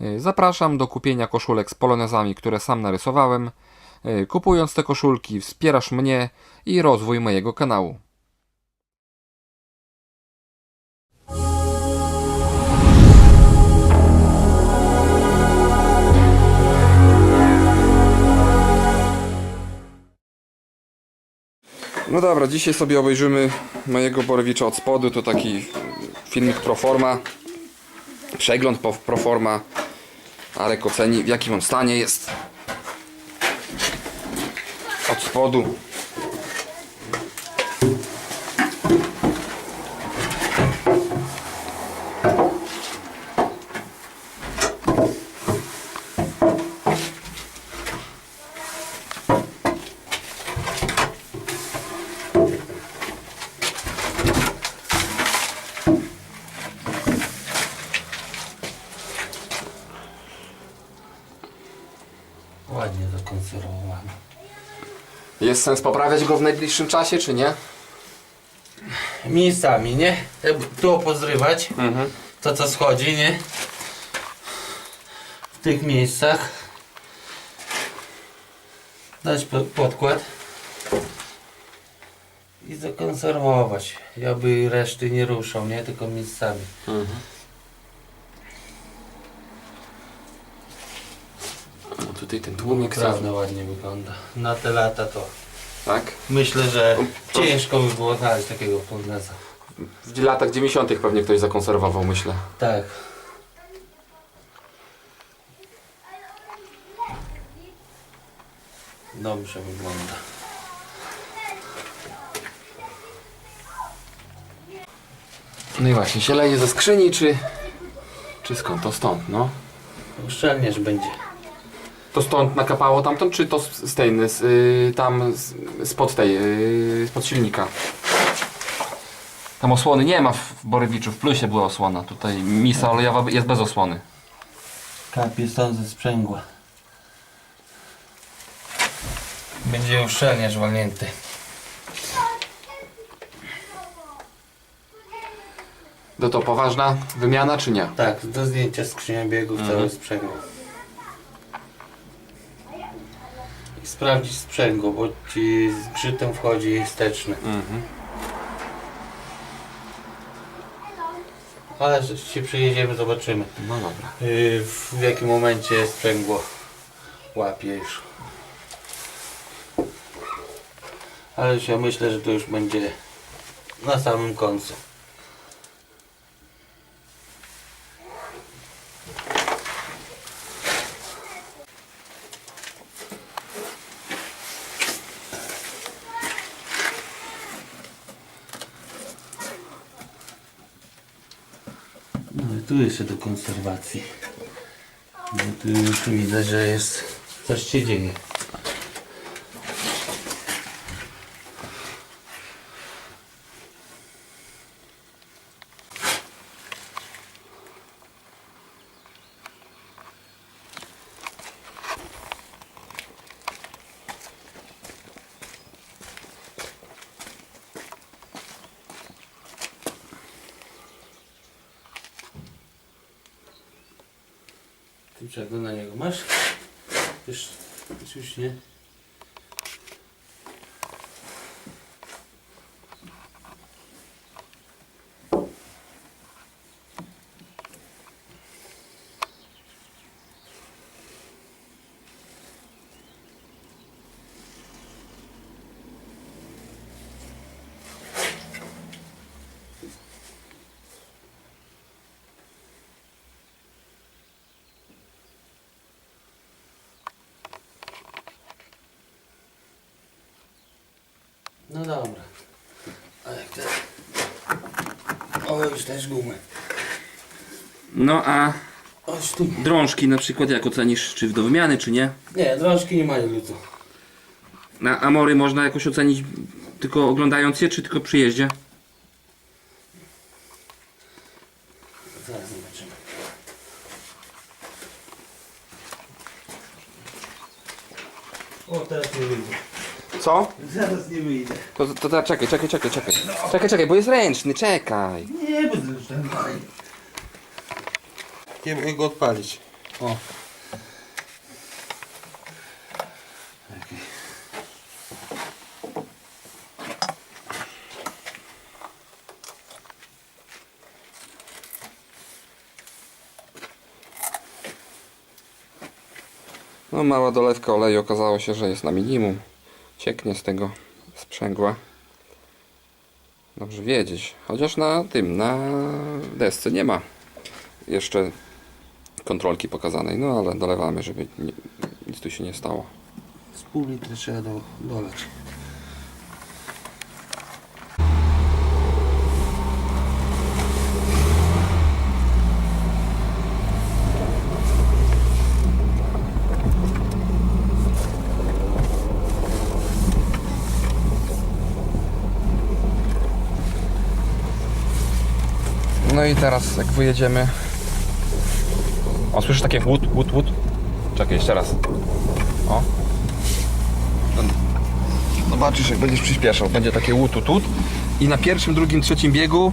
Y, Zapraszam do kupienia koszulek z polonezami, które sam narysowałem. Y, Kupując te koszulki wspierasz mnie i rozwój mojego kanału. No dobra, dzisiaj sobie obejrzymy mojego Borowicza od spodu. To taki filmik proforma. Przegląd proforma. Arek oceni w jakim on stanie jest. Od spodu. Ładnie zakonserwowany. Jest sens poprawiać go w najbliższym czasie, czy nie? Miejscami, nie? Tu pozrywać, Mhm. to co schodzi, nie? W tych miejscach. Dać po- podkład. I zakonserwować. Ja by reszty nie ruszał, nie? Tylko miejscami. No tutaj ten tłumik Naprawdę ładnie wygląda. Na te lata to Tak? myślę, że To- ciężko by było znaleźć takiego poloneza. W latach 90. pewnie ktoś zakonserwował, myślę. Tak. Dobrze wygląda. No i właśnie, się leje ze skrzyni, czy... Czy skąd? To stąd, no. Uszczelnież będzie. To stąd nakapało tamtąd, czy to z z tej, z, y, tam z, spod tej, y, spod silnika? Tam osłony nie ma w Borywiczu, w plusie była osłona. Tutaj misa olejowa jest bez osłony. Kapie stąd ze sprzęgła. Będzie uszczelnież walnięty. To to poważna wymiana, czy nie? Tak, do zdjęcia skrzynia biegów Mhm. całe sprzęgło. I sprawdzić sprzęgło, bo ci z grzytem wchodzi wsteczny. Mhm. Ale się przyjedziemy, zobaczymy. No dobra. Yy, w jakim momencie sprzęgło łapie już. Ale już ja myślę, że to już będzie na samym końcu. No i tu jeszcze do konserwacji. No tu już widzę, że jest coś się dzieje. Ty czego na niego masz? Już, już nie. No dobra. A jak te... O, już też gumy. No a drążki na przykład jak ocenisz, czy do wymiany, czy nie? Nie, drążki nie mają lutu. Na Amory można jakoś ocenić tylko oglądając je, czy tylko przy jeździe? Zaraz zobaczymy. O, teraz nie wyjdę. Co? Zaraz nie wyjdę. To, to, to czekaj, czekaj, czekaj, czekaj. Czekaj, czekaj, bo jest ręczny, czekaj. Nie, bo zresztą. Nie mogę go odpalić. O. No mała dolewka oleju okazało się, że jest na minimum. Cieknie z tego sprzęgła. Dobrze wiedzieć. Chociaż na tym, na desce nie ma jeszcze kontrolki pokazanej. No ale dolewamy, żeby nic tu się nie stało. Z pół litra trzeba do, dolać. No i teraz jak wyjedziemy... O, słyszysz takie łód, łód, łód? Czekaj, jeszcze raz. O. Zobaczysz, jak będziesz przyspieszał. Będzie takie łód, łód, łód. I na pierwszym, drugim, trzecim biegu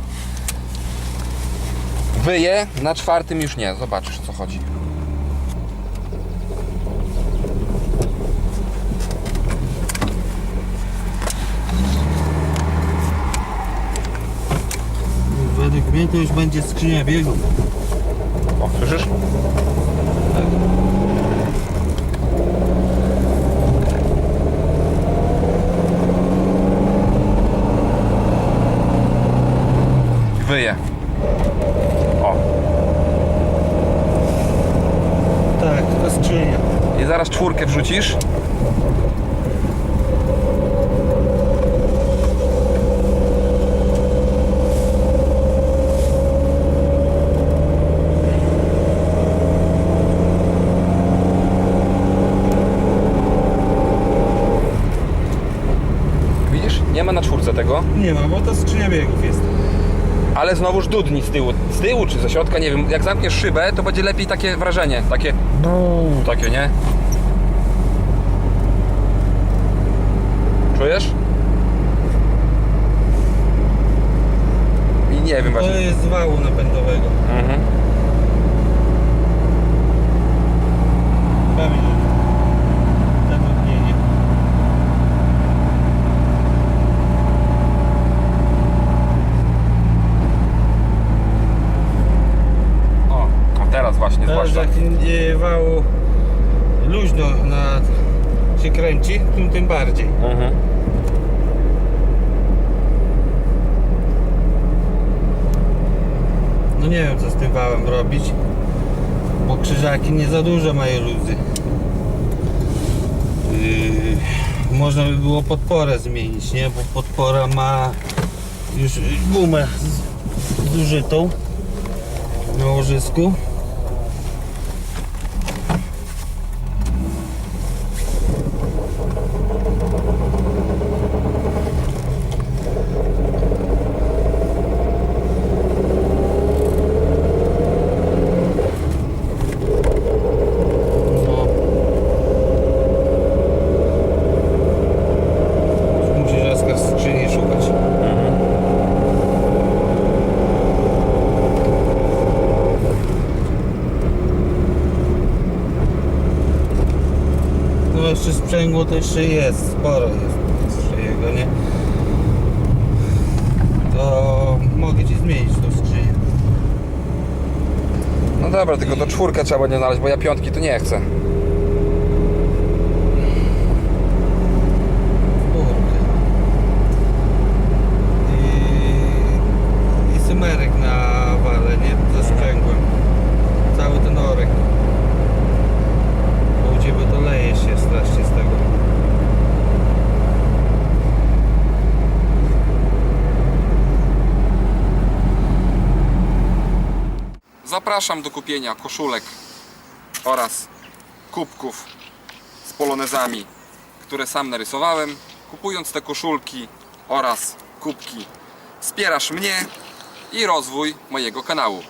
wyje, na czwartym już nie. Zobaczysz, o co chodzi. Według mnie to już będzie skrzynia biegów. O, słyszysz? Wyje. O. Tak, to skrzynia. I zaraz czwórkę wrzucisz. Tego. Nie ma, bo to skrzynia biegów jest. Ale znowuż dudni z tyłu. Z tyłu czy ze środka, nie wiem. Jak zamkniesz szybę, to będzie lepiej takie wrażenie. Takie. Takie, nie? Czujesz? I nie wiem To właśnie. jest z wału napędowego. Mhm. Prawie, że nadudnienie. O, a zwłaszcza. jak e, wału luźno na, się kręci, tym, tym bardziej. Mhm. No nie wiem co z tym wałem robić, bo krzyżaki nie za dużo mają luzy. Yy, można by było podporę zmienić, nie? Bo podpora ma już gumę zużytą na łożysku. No. Musisz raz w skrzyni szukać. No sprzęgło to jeszcze jest, sporo jest jeszcze jego, nie? To mogę Ci zmienić tą skrzynię. No dobra, tylko to czwórkę trzeba będzie znaleźć, bo ja piątki to nie chcę. Kurde. I, I symerek na wale, nie? Ze sprzęgłem. Cały ten orek. Bo u Ciebie to leje się strasznie z tego. Zapraszam do kupienia koszulek oraz kubków z polonezami, które sam narysowałem. Kupując te koszulki oraz kubki wspierasz mnie i rozwój mojego kanału.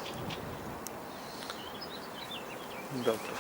Dobra.